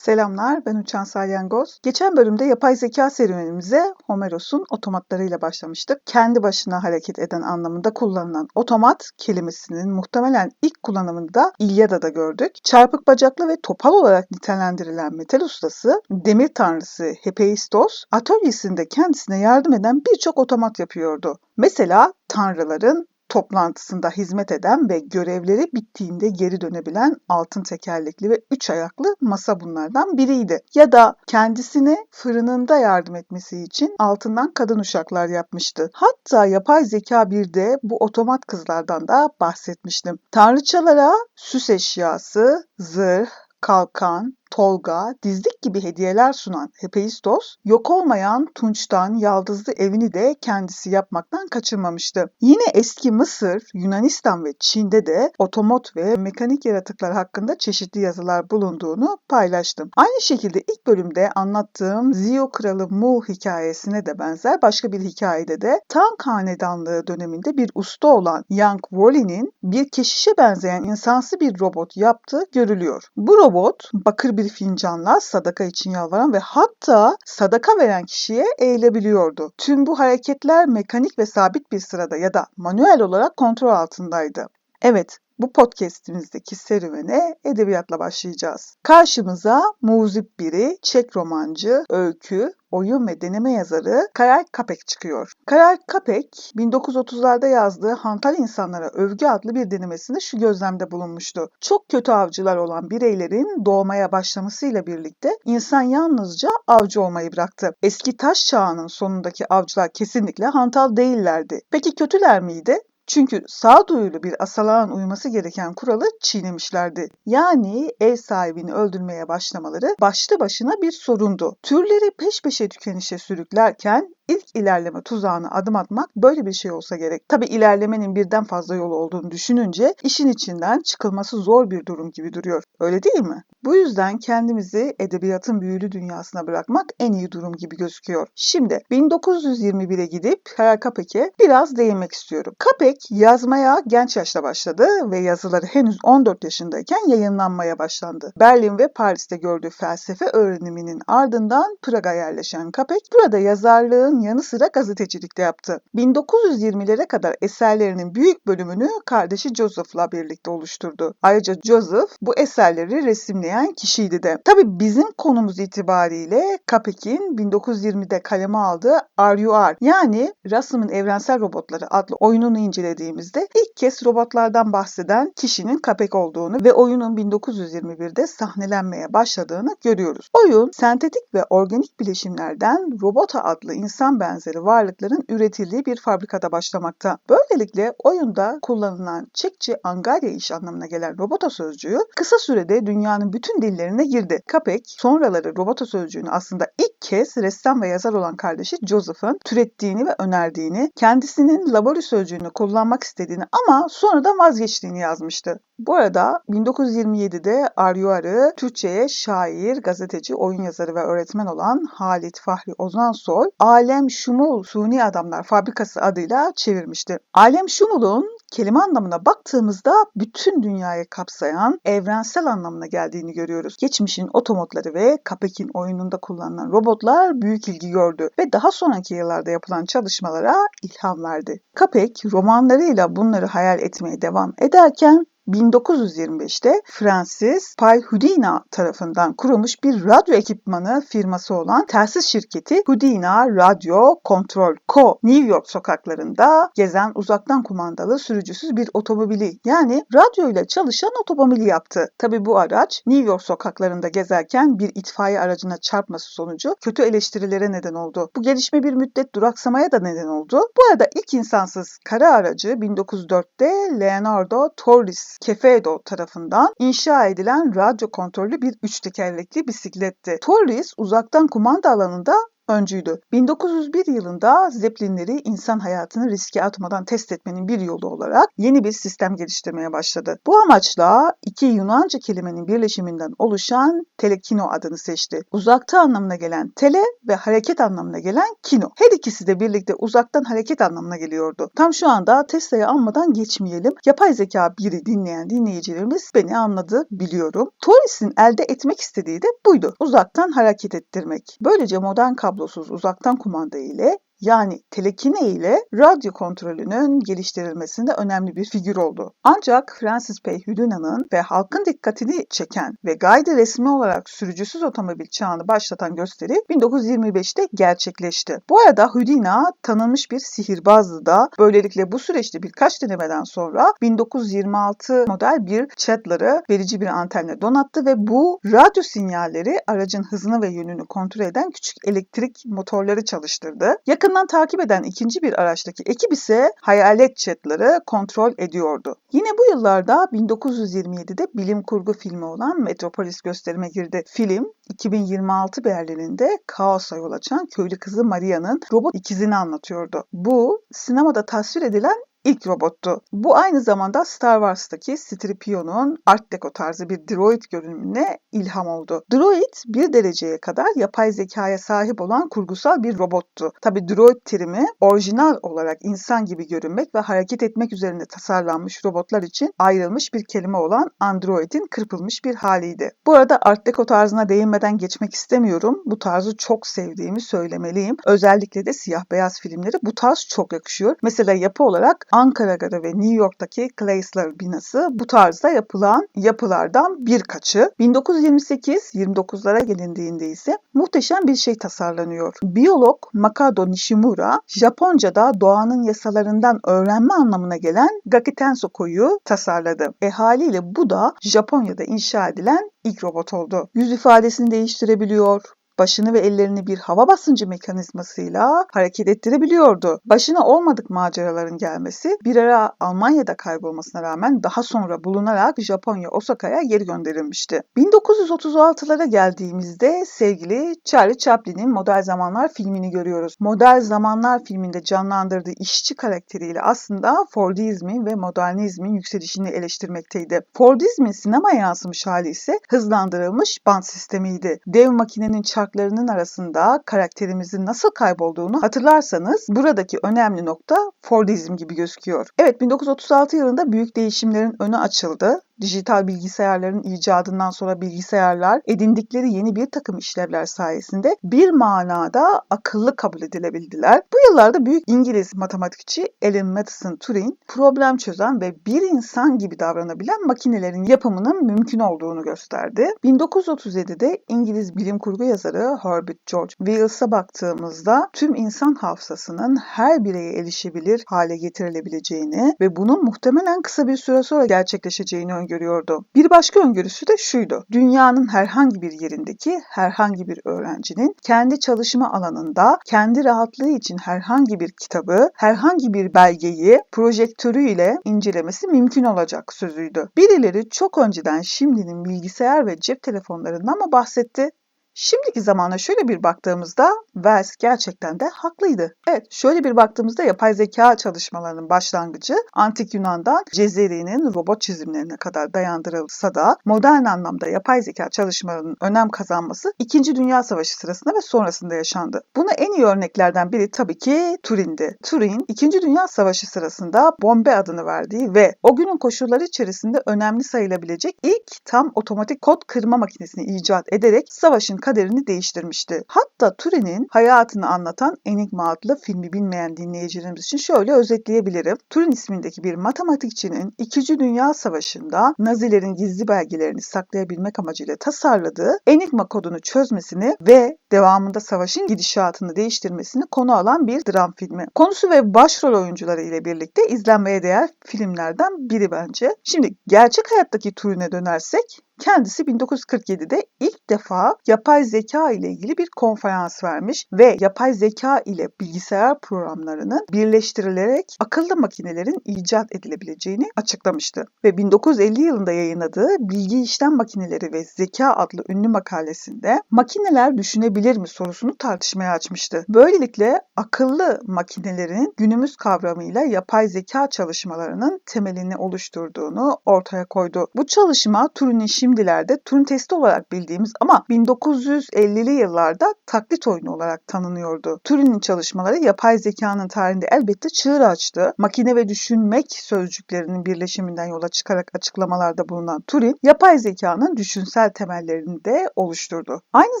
Selamlar, ben Uçan Salyangoz. Geçen bölümde yapay zeka serüvenimize Homeros'un otomatlarıyla başlamıştık. Kendi başına hareket eden anlamında kullanılan otomat kelimesinin muhtemelen ilk kullanımını da İlyada'da gördük. Çarpık bacaklı ve topal olarak nitelendirilen metal ustası, demir tanrısı Hephaistos, atölyesinde kendisine yardım eden birçok otomat yapıyordu. Mesela tanrıların toplantısında hizmet eden ve görevleri bittiğinde geri dönebilen altın tekerlekli ve üç ayaklı masa bunlardan biriydi. Ya da kendisine fırınında yardım etmesi için altından kadın uşaklar yapmıştı. Hatta yapay zeka bir de bu otomat kızlardan da bahsetmiştim. Tanrıçalara süs eşyası, zırh, kalkan, Tolga, dizlik gibi hediyeler sunan Hephaistos, yok olmayan Tunç'tan yaldızlı evini de kendisi yapmaktan kaçırmamıştı. Yine eski Mısır, Yunanistan ve Çin'de de otomot ve mekanik yaratıklar hakkında çeşitli yazılar bulunduğunu paylaştım. Aynı şekilde ilk bölümde anlattığım Zio Kralı Mu hikayesine de benzer başka bir hikayede de Tang Hanedanlığı döneminde bir usta olan Yang Woli'nin bir keşişe benzeyen insansı bir robot yaptığı görülüyor. Bu robot bakır bir fincanla sadaka için yalvaran ve hatta sadaka veren kişiye eğilebiliyordu. Tüm bu hareketler mekanik ve sabit bir sırada ya da manuel olarak kontrol altındaydı. Evet, bu podcast'imizdeki serüvene edebiyatla başlayacağız. Karşımıza muzip biri, Çek romancı, öykü, oyun ve deneme yazarı Karel Kapek çıkıyor. Karel Kapek 1930'larda yazdığı Hantal İnsanlara Övgü adlı bir denemesinde şu gözlemde bulunmuştu. Çok kötü avcılar olan bireylerin doğmaya başlamasıyla birlikte insan yalnızca avcı olmayı bıraktı. Eski taş çağının sonundaki avcılar kesinlikle hantal değillerdi. Peki kötüler miydi? Çünkü sağduyulu bir asalağın uyması gereken kuralı çiğnemişlerdi. Yani ev sahibini öldürmeye başlamaları başlı başına bir sorundu. Türleri peş peşe tükenişe sürüklerken ilk ilerleme tuzağına adım atmak böyle bir şey olsa gerek. Tabi ilerlemenin birden fazla yolu olduğunu düşününce işin içinden çıkılması zor bir durum gibi duruyor. Öyle değil mi? Bu yüzden kendimizi edebiyatın büyülü dünyasına bırakmak en iyi durum gibi gözüküyor. Şimdi 1921'e gidip Karel Kapek'e biraz değinmek istiyorum. Kapek yazmaya genç yaşta başladı ve yazıları henüz 14 yaşındayken yayınlanmaya başlandı. Berlin ve Paris'te gördüğü felsefe öğreniminin ardından Praga yerleşen Kapek burada yazarlığın yanı sıra gazetecilik de yaptı. 1920'lere kadar eserlerinin büyük bölümünü kardeşi Joseph'la birlikte oluşturdu. Ayrıca Joseph bu eserleri resimleyen kişiydi de. Tabi bizim konumuz itibariyle Kapek'in 1920'de kaleme aldığı RUR yani Russell'ın Evrensel Robotları adlı oyununu incelediğimizde ilk kez robotlardan bahseden kişinin Kapek olduğunu ve oyunun 1921'de sahnelenmeye başladığını görüyoruz. Oyun sentetik ve organik bileşimlerden Robota adlı insan benzeri varlıkların üretildiği bir fabrikada başlamakta. Böylelikle oyunda kullanılan Çekçe Angarya iş anlamına gelen robota sözcüğü kısa sürede dünyanın bütün dillerine girdi. Kapek sonraları robota sözcüğünü aslında ilk kez ressam ve yazar olan kardeşi Joseph'ın türettiğini ve önerdiğini, kendisinin labori sözcüğünü kullanmak istediğini ama sonradan vazgeçtiğini yazmıştı. Bu arada 1927'de Aryuar'ı Türkçe'ye şair, gazeteci, oyun yazarı ve öğretmen olan Halit Fahri Ozansoy, Alem Şumul Suni Adamlar Fabrikası adıyla çevirmişti. Alem Şumul'un kelime anlamına baktığımızda bütün dünyayı kapsayan evrensel anlamına geldiğini görüyoruz. Geçmişin otomotları ve Capek'in oyununda kullanılan robotlar büyük ilgi gördü ve daha sonraki yıllarda yapılan çalışmalara ilham verdi. Capek romanlarıyla bunları hayal etmeye devam ederken 1925'te Francis Houdina tarafından kurulmuş bir radyo ekipmanı firması olan telsiz şirketi Houdina Radio Control Co. New York sokaklarında gezen uzaktan kumandalı sürücüsüz bir otomobili yani radyo ile çalışan otomobili yaptı. Tabi bu araç New York sokaklarında gezerken bir itfaiye aracına çarpması sonucu kötü eleştirilere neden oldu. Bu gelişme bir müddet duraksamaya da neden oldu. Bu arada ilk insansız kara aracı 1904'te Leonardo Torres Kefedo tarafından inşa edilen radyo kontrollü bir üç tekerlekli bisikletti. Torres uzaktan kumanda alanında öncüydü. 1901 yılında Zeppelinleri insan hayatını riske atmadan test etmenin bir yolu olarak yeni bir sistem geliştirmeye başladı. Bu amaçla iki Yunanca kelimenin birleşiminden oluşan telekino adını seçti. Uzakta anlamına gelen tele ve hareket anlamına gelen kino. Her ikisi de birlikte uzaktan hareket anlamına geliyordu. Tam şu anda Tesla'yı anmadan geçmeyelim. Yapay zeka biri dinleyen dinleyicilerimiz beni anladı biliyorum. Torres'in elde etmek istediği de buydu. Uzaktan hareket ettirmek. Böylece modern kablosuz uzaktan kumanda ile yani telekine ile radyo kontrolünün geliştirilmesinde önemli bir figür oldu. Ancak Francis P. Houdina'nın ve halkın dikkatini çeken ve gayri resmi olarak sürücüsüz otomobil çağını başlatan gösteri 1925'te gerçekleşti. Bu arada Houdina tanınmış bir sihirbazdı da böylelikle bu süreçte birkaç denemeden sonra 1926 model bir Chandler'ı verici bir antenle donattı ve bu radyo sinyalleri aracın hızını ve yönünü kontrol eden küçük elektrik motorları çalıştırdı. Yakın Yakından takip eden ikinci bir araçtaki ekip ise hayalet chatları kontrol ediyordu. Yine bu yıllarda 1927'de bilim kurgu filmi olan Metropolis gösterime girdi. Film 2026 Berlin'inde kaosa yol açan köylü kızı Maria'nın robot ikizini anlatıyordu. Bu sinemada tasvir edilen ilk robottu. Bu aynı zamanda Star Wars'taki Stripio'nun Art Deco tarzı bir droid görünümüne ilham oldu. Droid bir dereceye kadar yapay zekaya sahip olan kurgusal bir robottu. Tabi droid terimi orijinal olarak insan gibi görünmek ve hareket etmek üzerine tasarlanmış robotlar için ayrılmış bir kelime olan androidin kırpılmış bir haliydi. Bu arada Art Deco tarzına değinmeden geçmek istemiyorum. Bu tarzı çok sevdiğimi söylemeliyim. Özellikle de siyah beyaz filmleri bu tarz çok yakışıyor. Mesela yapı olarak Ankara Garı ve New York'taki Chrysler binası bu tarzda yapılan yapılardan birkaçı. 1928-29'lara gelindiğinde ise muhteşem bir şey tasarlanıyor. Biyolog Makado Nishimura, Japonca'da doğanın yasalarından öğrenme anlamına gelen Gakitensoko'yu tasarladı. E haliyle bu da Japonya'da inşa edilen ilk robot oldu. Yüz ifadesini değiştirebiliyor, başını ve ellerini bir hava basıncı mekanizmasıyla hareket ettirebiliyordu. Başına olmadık maceraların gelmesi bir ara Almanya'da kaybolmasına rağmen daha sonra bulunarak Japonya Osaka'ya geri gönderilmişti. 1936'lara geldiğimizde sevgili Charlie Chaplin'in Model Zamanlar filmini görüyoruz. Model Zamanlar filminde canlandırdığı işçi karakteriyle aslında Fordizmin ve modernizmin yükselişini eleştirmekteydi. Fordizmin sinema yansımış hali ise hızlandırılmış band sistemiydi. Dev makinenin çark farklarının arasında karakterimizin nasıl kaybolduğunu hatırlarsanız buradaki önemli nokta Fordizm gibi gözüküyor. Evet 1936 yılında büyük değişimlerin önü açıldı dijital bilgisayarların icadından sonra bilgisayarlar edindikleri yeni bir takım işlevler sayesinde bir manada akıllı kabul edilebildiler. Bu yıllarda büyük İngiliz matematikçi Alan Matheson Turing problem çözen ve bir insan gibi davranabilen makinelerin yapımının mümkün olduğunu gösterdi. 1937'de İngiliz bilim kurgu yazarı Herbert George Wells'a baktığımızda tüm insan hafızasının her bireye erişebilir hale getirilebileceğini ve bunun muhtemelen kısa bir süre sonra gerçekleşeceğini öngörüyordu öngörüyordu. Bir başka öngörüsü de şuydu. Dünyanın herhangi bir yerindeki herhangi bir öğrencinin kendi çalışma alanında kendi rahatlığı için herhangi bir kitabı, herhangi bir belgeyi projektörüyle incelemesi mümkün olacak sözüydü. Birileri çok önceden şimdinin bilgisayar ve cep telefonlarından mı bahsetti Şimdiki zamana şöyle bir baktığımızda Wells gerçekten de haklıydı. Evet şöyle bir baktığımızda yapay zeka çalışmalarının başlangıcı Antik Yunan'dan Cezeri'nin robot çizimlerine kadar dayandırılsa da modern anlamda yapay zeka çalışmalarının önem kazanması 2. Dünya Savaşı sırasında ve sonrasında yaşandı. Buna en iyi örneklerden biri tabii ki Turing'di. Turing 2. Dünya Savaşı sırasında bombe adını verdiği ve o günün koşulları içerisinde önemli sayılabilecek ilk tam otomatik kod kırma makinesini icat ederek savaşın kaderini değiştirmişti. Hatta Turing'in hayatını anlatan Enigma adlı filmi bilmeyen dinleyicilerimiz için şöyle özetleyebilirim. Turing ismindeki bir matematikçinin 2. Dünya Savaşı'nda Nazilerin gizli belgelerini saklayabilmek amacıyla tasarladığı Enigma kodunu çözmesini ve devamında savaşın gidişatını değiştirmesini konu alan bir dram filmi. Konusu ve başrol oyuncuları ile birlikte izlenmeye değer filmlerden biri bence. Şimdi gerçek hayattaki Turing'e dönersek Kendisi 1947'de ilk defa yapay zeka ile ilgili bir konferans vermiş ve yapay zeka ile bilgisayar programlarının birleştirilerek akıllı makinelerin icat edilebileceğini açıklamıştı. Ve 1950 yılında yayınladığı Bilgi İşlem Makineleri ve Zeka adlı ünlü makalesinde makineler düşünebilir mi sorusunu tartışmaya açmıştı. Böylelikle akıllı makinelerin günümüz kavramıyla yapay zeka çalışmalarının temelini oluşturduğunu ortaya koydu. Bu çalışma Turing'in şimdilerde Turing testi olarak bildiğimiz ama 1950'li yıllarda taklit oyunu olarak tanınıyordu. Turing'in çalışmaları yapay zekanın tarihinde elbette çığır açtı. Makine ve düşünmek sözcüklerinin birleşiminden yola çıkarak açıklamalarda bulunan Turing, yapay zekanın düşünsel temellerini de oluşturdu. Aynı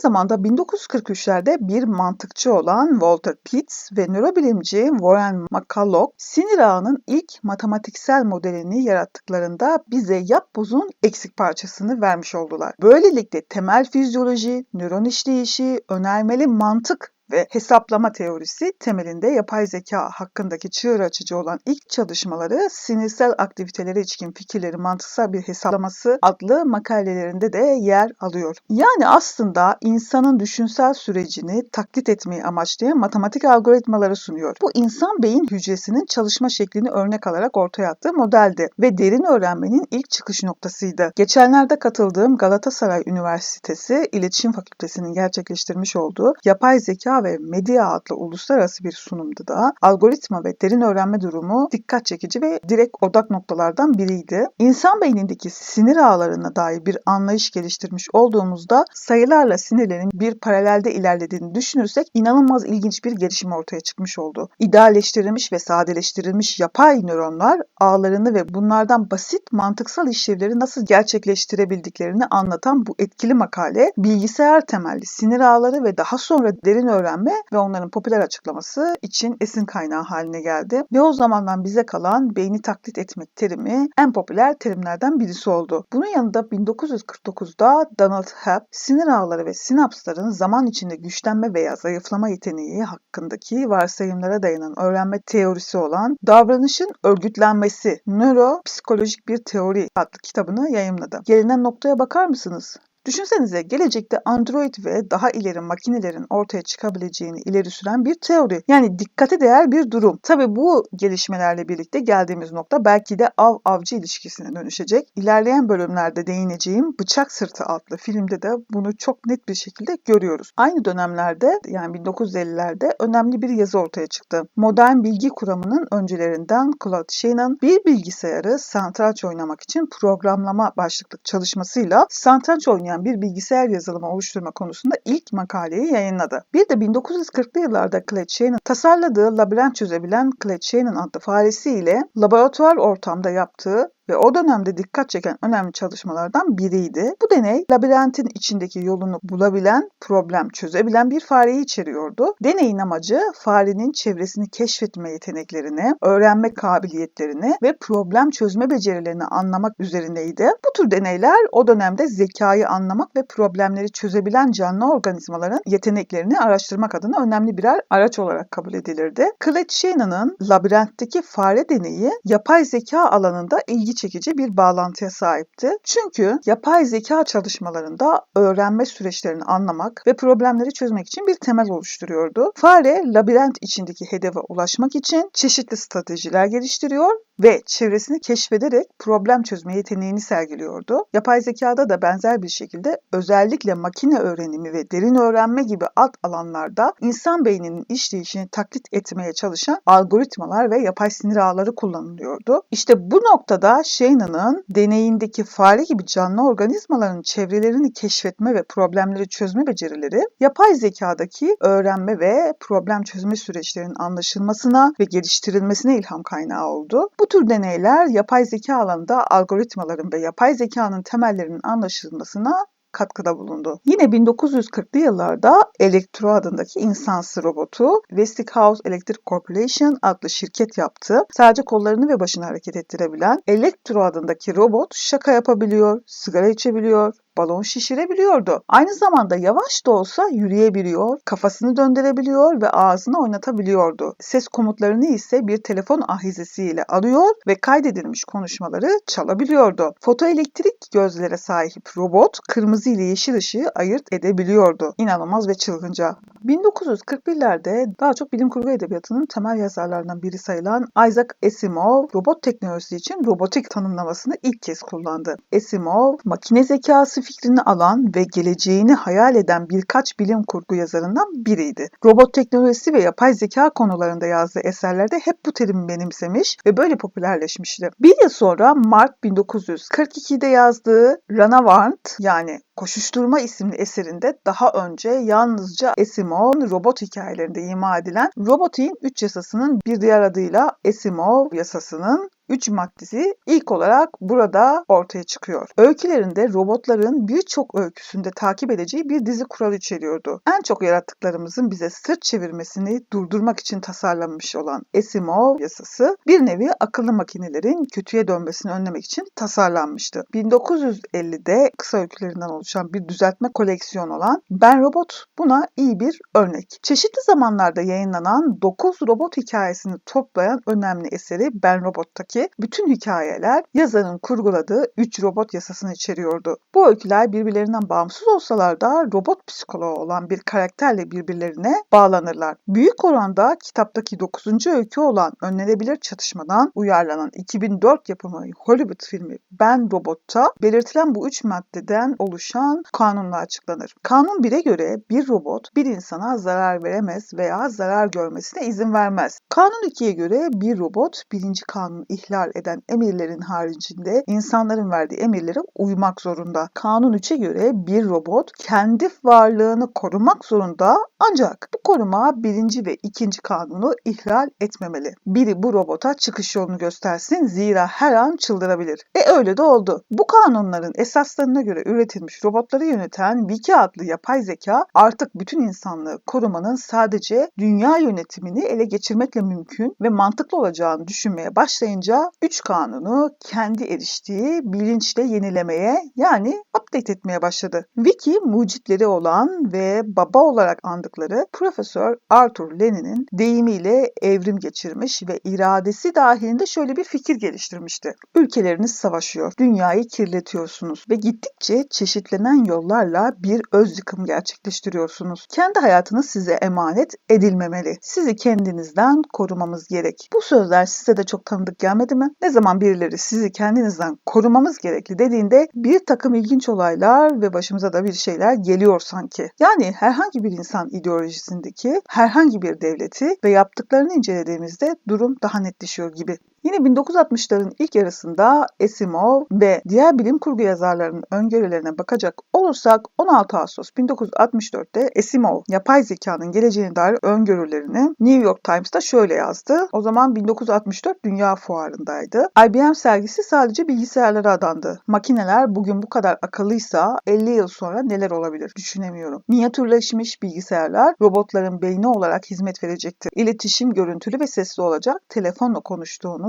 zamanda 1943'lerde bir mantıkçı olan Walter Pitts ve nörobilimci Warren McCulloch sinir ağının ilk matematiksel modelini yarattıklarında bize yapbozun eksik parçasını vermiş oldular. Böylelikle temel fizyoloji, nöron işleyişi, önermeli mantık ve hesaplama teorisi temelinde yapay zeka hakkındaki çığır açıcı olan ilk çalışmaları sinirsel aktivitelere ilişkin fikirleri mantıksal bir hesaplaması adlı makalelerinde de yer alıyor. Yani aslında insanın düşünsel sürecini taklit etmeyi amaçlayan matematik algoritmaları sunuyor. Bu insan beyin hücresinin çalışma şeklini örnek alarak ortaya attığı modeldi ve derin öğrenmenin ilk çıkış noktasıydı. Geçenlerde katıldığım Galatasaray Üniversitesi İletişim Fakültesi'nin gerçekleştirmiş olduğu yapay zeka ve Medya adlı uluslararası bir sunumda da algoritma ve derin öğrenme durumu dikkat çekici ve direkt odak noktalardan biriydi. İnsan beynindeki sinir ağlarına dair bir anlayış geliştirmiş olduğumuzda sayılarla sinirlerin bir paralelde ilerlediğini düşünürsek inanılmaz ilginç bir gelişim ortaya çıkmış oldu. İdealleştirilmiş ve sadeleştirilmiş yapay nöronlar ağlarını ve bunlardan basit mantıksal işlevleri nasıl gerçekleştirebildiklerini anlatan bu etkili makale bilgisayar temelli sinir ağları ve daha sonra derin öğrenme ve onların popüler açıklaması için esin kaynağı haline geldi. Ve o zamandan bize kalan beyni taklit etmek terimi en popüler terimlerden birisi oldu. Bunun yanında 1949'da Donald Hebb sinir ağları ve sinapsların zaman içinde güçlenme veya zayıflama yeteneği hakkındaki varsayımlara dayanan öğrenme teorisi olan davranışın örgütlenmesi, nöropsikolojik bir teori adlı kitabını yayımladı. Gelinen noktaya bakar mısınız? Düşünsenize gelecekte Android ve daha ileri makinelerin ortaya çıkabileceğini ileri süren bir teori. Yani dikkate değer bir durum. Tabi bu gelişmelerle birlikte geldiğimiz nokta belki de av-avcı ilişkisine dönüşecek. İlerleyen bölümlerde değineceğim Bıçak Sırtı adlı filmde de bunu çok net bir şekilde görüyoruz. Aynı dönemlerde yani 1950'lerde önemli bir yazı ortaya çıktı. Modern bilgi kuramının öncülerinden Claude Shannon bir bilgisayarı satranç oynamak için programlama başlıklı çalışmasıyla satranç oynayan bir bilgisayar yazılımı oluşturma konusunda ilk makaleyi yayınladı. Bir de 1940'lı yıllarda Shannon tasarladığı labirent çözebilen Shannon adlı faresiyle laboratuvar ortamda yaptığı ve o dönemde dikkat çeken önemli çalışmalardan biriydi. Bu deney labirentin içindeki yolunu bulabilen, problem çözebilen bir fareyi içeriyordu. Deneyin amacı farenin çevresini keşfetme yeteneklerini, öğrenme kabiliyetlerini ve problem çözme becerilerini anlamak üzerineydi. Bu tür deneyler o dönemde zekayı anlamak ve problemleri çözebilen canlı organizmaların yeteneklerini araştırmak adına önemli birer araç olarak kabul edilirdi. Claude Shannon'ın labirentteki fare deneyi yapay zeka alanında ilgi çekici bir bağlantıya sahipti. Çünkü yapay zeka çalışmalarında öğrenme süreçlerini anlamak ve problemleri çözmek için bir temel oluşturuyordu. Fare labirent içindeki hedefe ulaşmak için çeşitli stratejiler geliştiriyor ve çevresini keşfederek problem çözme yeteneğini sergiliyordu. Yapay zekada da benzer bir şekilde özellikle makine öğrenimi ve derin öğrenme gibi alt alanlarda insan beyninin işleyişini taklit etmeye çalışan algoritmalar ve yapay sinir ağları kullanılıyordu. İşte bu noktada Shannon'ın deneyindeki fare gibi canlı organizmaların çevrelerini keşfetme ve problemleri çözme becerileri yapay zekadaki öğrenme ve problem çözme süreçlerinin anlaşılmasına ve geliştirilmesine ilham kaynağı oldu. Bu tür deneyler yapay zeka alanında algoritmaların ve yapay zekanın temellerinin anlaşılmasına katkıda bulundu. Yine 1940'lı yıllarda Elektro adındaki insansı robotu Westinghouse Electric Corporation adlı şirket yaptı. Sadece kollarını ve başını hareket ettirebilen Elektro adındaki robot şaka yapabiliyor, sigara içebiliyor, balon şişirebiliyordu. Aynı zamanda yavaş da olsa yürüyebiliyor, kafasını döndürebiliyor ve ağzını oynatabiliyordu. Ses komutlarını ise bir telefon ahizesiyle alıyor ve kaydedilmiş konuşmaları çalabiliyordu. Fotoelektrik gözlere sahip robot kırmızı ile yeşil ışığı ayırt edebiliyordu. İnanılmaz ve çılgınca. 1941'lerde daha çok bilim kurgu edebiyatının temel yazarlarından biri sayılan Isaac Asimov robot teknolojisi için robotik tanımlamasını ilk kez kullandı. Asimov, makine zekası fikrini alan ve geleceğini hayal eden birkaç bilim kurgu yazarından biriydi. Robot teknolojisi ve yapay zeka konularında yazdığı eserlerde hep bu terimi benimsemiş ve böyle popülerleşmişti. Bir yıl sonra Mart 1942'de yazdığı Ranavant yani Koşuşturma isimli eserinde daha önce yalnızca Asimov'un robot hikayelerinde ima edilen robotiğin üç yasasının bir diğer adıyla Asimov yasasının üç maddesi ilk olarak burada ortaya çıkıyor. Öykülerinde robotların birçok öyküsünde takip edeceği bir dizi kuralı içeriyordu. En çok yarattıklarımızın bize sırt çevirmesini durdurmak için tasarlanmış olan Asimov yasası bir nevi akıllı makinelerin kötüye dönmesini önlemek için tasarlanmıştı. 1950'de kısa öykülerinden oluşan bir düzeltme koleksiyonu olan Ben Robot buna iyi bir örnek. Çeşitli zamanlarda yayınlanan 9 robot hikayesini toplayan önemli eseri Ben Robot'taki bütün hikayeler yazarın kurguladığı 3 robot yasasını içeriyordu. Bu öyküler birbirlerinden bağımsız olsalar da robot psikoloğu olan bir karakterle birbirlerine bağlanırlar. Büyük oranda kitaptaki 9. öykü olan önlenebilir çatışmadan uyarlanan 2004 yapımı Hollywood filmi Ben Robot'ta belirtilen bu üç maddeden oluşan kanunla açıklanır. Kanun 1'e göre bir robot bir insana zarar veremez veya zarar görmesine izin vermez. Kanun 2'ye göre bir robot birinci kanunu ihlal eden emirlerin haricinde insanların verdiği emirlere uymak zorunda. Kanun 3'e göre bir robot kendi varlığını korumak zorunda ancak bu koruma birinci ve ikinci kanunu ihlal etmemeli. Biri bu robota çıkış yolunu göstersin zira her an çıldırabilir. E öyle de oldu. Bu kanunların esaslarına göre üretilmiş robotları yöneten Wiki adlı yapay zeka artık bütün insanlığı korumanın sadece dünya yönetimini ele geçirmekle mümkün ve mantıklı olacağını düşünmeye başlayınca 3 kanunu kendi eriştiği bilinçle yenilemeye yani update etmeye başladı. Wiki mucitleri olan ve baba olarak andıkları Profesör Arthur Lenin'in deyimiyle evrim geçirmiş ve iradesi dahilinde şöyle bir fikir geliştirmişti. Ülkeleriniz savaşıyor, dünyayı kirletiyorsunuz ve gittikçe çeşitlenen yollarla bir öz yıkım gerçekleştiriyorsunuz. Kendi hayatınız size emanet edilmemeli. Sizi kendinizden korumamız gerek. Bu sözler size de çok tanıdık gelmedi mi? Ne zaman birileri sizi kendinizden korumamız gerekli dediğinde bir takım ilginç olaylar ve başımıza da bir şeyler geliyor sanki. Yani herhangi bir insan ideolojisindeki herhangi bir devleti ve yaptıklarını incelediğimizde durum daha netleşiyor gibi. Yine 1960'ların ilk yarısında Asimov ve diğer bilim kurgu yazarlarının öngörülerine bakacak olursak 16 Ağustos 1964'te Asimov yapay zekanın geleceğine dair öngörülerini New York Times'ta şöyle yazdı. O zaman 1964 Dünya Fuarı'ndaydı. IBM sergisi sadece bilgisayarlara adandı. Makineler bugün bu kadar akıllıysa 50 yıl sonra neler olabilir düşünemiyorum. Minyatürleşmiş bilgisayarlar robotların beyni olarak hizmet verecektir. İletişim görüntülü ve sesli olacak. Telefonla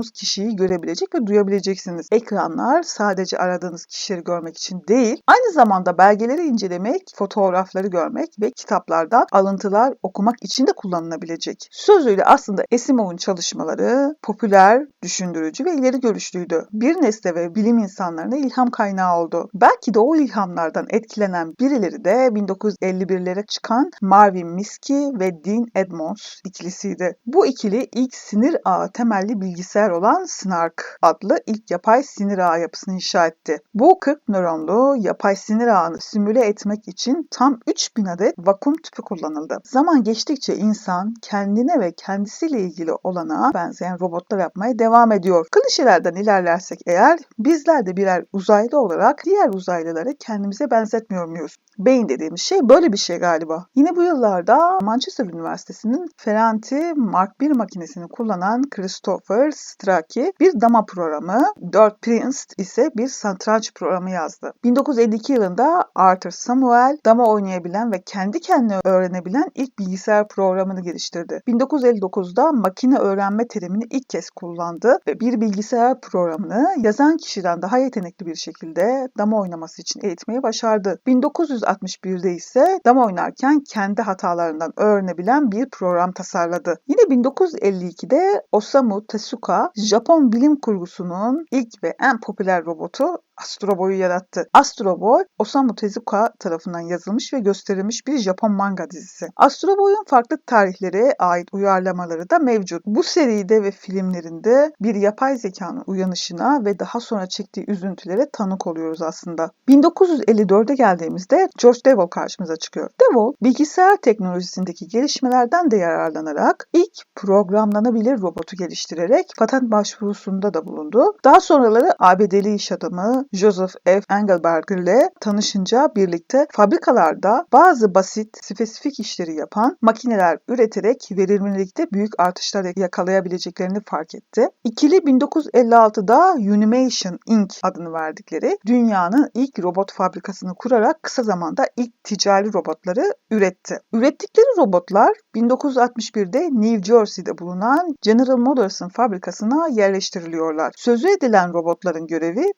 konuştuğunuz kişiyi görebilecek ve duyabileceksiniz. Ekranlar sadece aradığınız kişileri görmek için değil, aynı zamanda belgeleri incelemek, fotoğrafları görmek ve kitaplardan alıntılar okumak için de kullanılabilecek. Sözüyle aslında Asimov'un çalışmaları popüler, düşündürücü ve ileri görüşlüydü. Bir nesle ve bilim insanlarına ilham kaynağı oldu. Belki de o ilhamlardan etkilenen birileri de 1951'lere çıkan Marvin Minsky ve Dean Edmonds ikilisiydi. Bu ikili ilk sinir ağı temelli bilgisayar olan SNARK adlı ilk yapay sinir ağı yapısını inşa etti. Bu 40 nöronlu yapay sinir ağını simüle etmek için tam 3000 adet vakum tüpü kullanıldı. Zaman geçtikçe insan kendine ve kendisiyle ilgili olana benzeyen robotlar yapmaya devam ediyor. Klişelerden ilerlersek eğer bizler de birer uzaylı olarak diğer uzaylıları kendimize benzetmiyor muyuz? Beyin dediğimiz şey böyle bir şey galiba. Yine bu yıllarda Manchester Üniversitesi'nin Ferranti Mark I makinesini kullanan Christopher iştiraki bir dama programı, Dört Prince ise bir satranç programı yazdı. 1952 yılında Arthur Samuel dama oynayabilen ve kendi kendine öğrenebilen ilk bilgisayar programını geliştirdi. 1959'da makine öğrenme terimini ilk kez kullandı ve bir bilgisayar programını yazan kişiden daha yetenekli bir şekilde dama oynaması için eğitmeyi başardı. 1961'de ise dama oynarken kendi hatalarından öğrenebilen bir program tasarladı. Yine 1952'de Osamu Tezuka, Japon bilim kurgusunun ilk ve en popüler robotu Astro Boy'u yarattı. Astro Boy, Osamu Tezuka tarafından yazılmış ve gösterilmiş bir Japon manga dizisi. Astro Boy'un farklı tarihlere ait uyarlamaları da mevcut. Bu seride ve filmlerinde bir yapay zekanın uyanışına ve daha sonra çektiği üzüntülere tanık oluyoruz aslında. 1954'e geldiğimizde George Devol karşımıza çıkıyor. Devol, bilgisayar teknolojisindeki gelişmelerden de yararlanarak ilk programlanabilir robotu geliştirerek patent başvurusunda da bulundu. Daha sonraları ABD'li iş adamı Joseph F. Engelberger ile tanışınca birlikte fabrikalarda bazı basit, spesifik işleri yapan makineler üreterek verimlilikte büyük artışlar yakalayabileceklerini fark etti. İkili 1956'da Unimation Inc. adını verdikleri dünyanın ilk robot fabrikasını kurarak kısa zamanda ilk ticari robotları üretti. Ürettikleri robotlar 1961'de New Jersey'de bulunan General Motors'ın fabrikasına yerleştiriliyorlar. Sözü edilen robotların görevi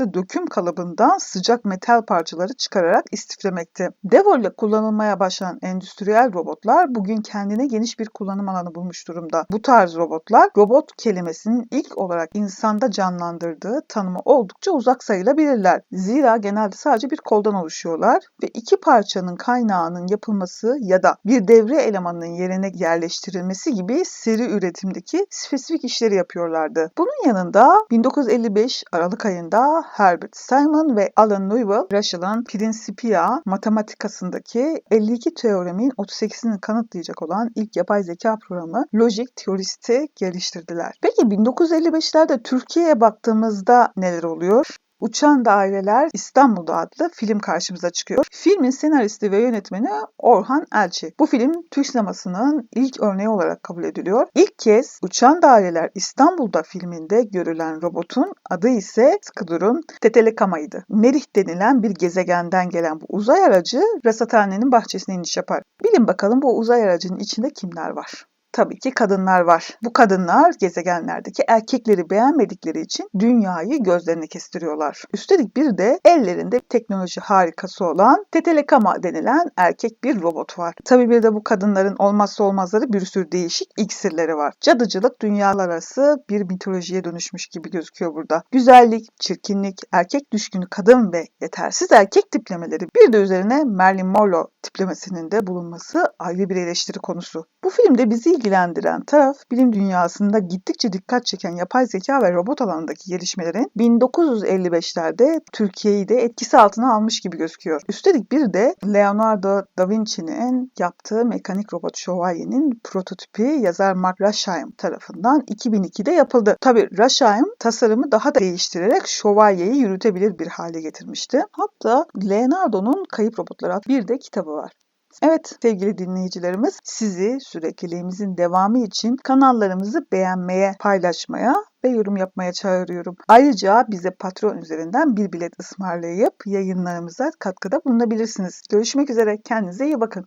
basınçlı döküm kalıbından sıcak metal parçaları çıkararak istiflemekti. Devol ile kullanılmaya başlayan endüstriyel robotlar bugün kendine geniş bir kullanım alanı bulmuş durumda. Bu tarz robotlar robot kelimesinin ilk olarak insanda canlandırdığı tanıma oldukça uzak sayılabilirler. Zira genelde sadece bir koldan oluşuyorlar ve iki parçanın kaynağının yapılması ya da bir devre elemanının yerine yerleştirilmesi gibi seri üretimdeki spesifik işleri yapıyorlardı. Bunun yanında 1955 Aralık ayında Herbert Simon ve Alan Newell, Russell'ın Principia matematikasındaki 52 teoremin 38'ini kanıtlayacak olan ilk yapay zeka programı Logic Theorist'i geliştirdiler. Peki 1955'lerde Türkiye'ye baktığımızda neler oluyor? Uçan Daireler İstanbul'da adlı film karşımıza çıkıyor. Filmin senaristi ve yönetmeni Orhan Elçi. Bu film Türk sinemasının ilk örneği olarak kabul ediliyor. İlk kez Uçan Daireler İstanbul'da filminde görülen robotun adı ise Skudur'un Tetelekama'ydı. Merih denilen bir gezegenden gelen bu uzay aracı rasathanenin bahçesine iniş yapar. Bilin bakalım bu uzay aracının içinde kimler var? Tabii ki kadınlar var. Bu kadınlar gezegenlerdeki erkekleri beğenmedikleri için dünyayı gözlerine kestiriyorlar. Üstelik bir de ellerinde teknoloji harikası olan Tetelekama denilen erkek bir robot var. Tabii bir de bu kadınların olmazsa olmazları bir sürü değişik iksirleri var. Cadıcılık dünyalar arası bir mitolojiye dönüşmüş gibi gözüküyor burada. Güzellik, çirkinlik, erkek düşkünü kadın ve yetersiz erkek tiplemeleri bir de üzerine Marilyn Monroe tiplemesinin de bulunması ayrı bir eleştiri konusu. Bu filmde bizi ilgilendiren taraf bilim dünyasında gittikçe dikkat çeken yapay zeka ve robot alanındaki gelişmelerin 1955'lerde Türkiye'yi de etkisi altına almış gibi gözüküyor. Üstelik bir de Leonardo da Vinci'nin yaptığı mekanik robot şövalyenin prototipi yazar Mark Rasheim tarafından 2002'de yapıldı. Tabi Rasheim tasarımı daha da değiştirerek şövalyeyi yürütebilir bir hale getirmişti. Hatta Leonardo'nun Kayıp Robotlar adlı bir de kitabı var. Evet sevgili dinleyicilerimiz sizi sürekliliğimizin devamı için kanallarımızı beğenmeye, paylaşmaya ve yorum yapmaya çağırıyorum. Ayrıca bize Patreon üzerinden bir bilet ısmarlayıp yayınlarımıza katkıda bulunabilirsiniz. Görüşmek üzere. Kendinize iyi bakın.